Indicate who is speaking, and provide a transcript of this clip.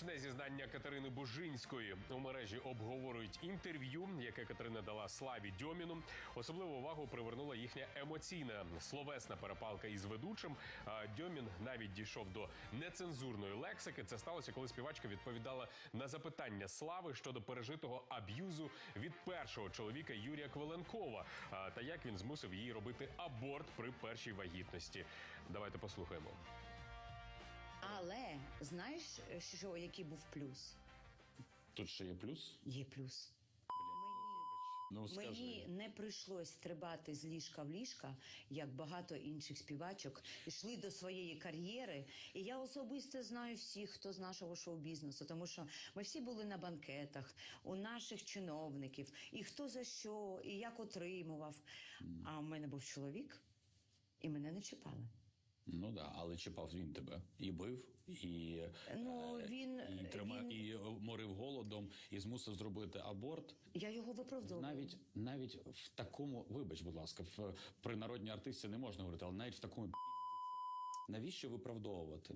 Speaker 1: Гучне зізнання Катерини Бужинської у мережі обговорюють інтерв'ю, яке Катерина дала Славі Дьоміну. Особливу увагу привернула їхня емоційна словесна перепалка із ведучим. А Дьомін навіть дійшов до нецензурної лексики. Це сталося, коли співачка відповідала на запитання Слави щодо пережитого аб'юзу від першого чоловіка Юрія Квеленкова. Та як він змусив її робити аборт при першій вагітності. Давайте послухаємо.
Speaker 2: Але знаєш, що який був плюс?
Speaker 3: Тут ще є плюс.
Speaker 2: Є плюс.
Speaker 3: Ну скажи.
Speaker 2: Мені не прийшлось стрибати з ліжка в ліжка, як багато інших співачок йшли до своєї кар'єри. І я особисто знаю всіх, хто з нашого шоу-бізнесу, тому що ми всі були на банкетах у наших чиновників, і хто за що, і як отримував. А у мене був чоловік, і мене не чіпали.
Speaker 3: Ну да, але чіпав він тебе і бив, і,
Speaker 2: Ну,
Speaker 3: е,
Speaker 2: він-
Speaker 3: і, тримав
Speaker 2: він-
Speaker 3: і морив голодом, і змусив зробити аборт.
Speaker 2: Я його виправдовую.
Speaker 3: Навіть навіть в такому, вибач, будь ласка, в при народній артисті не можна говорити, але навіть в такому навіщо виправдовувати?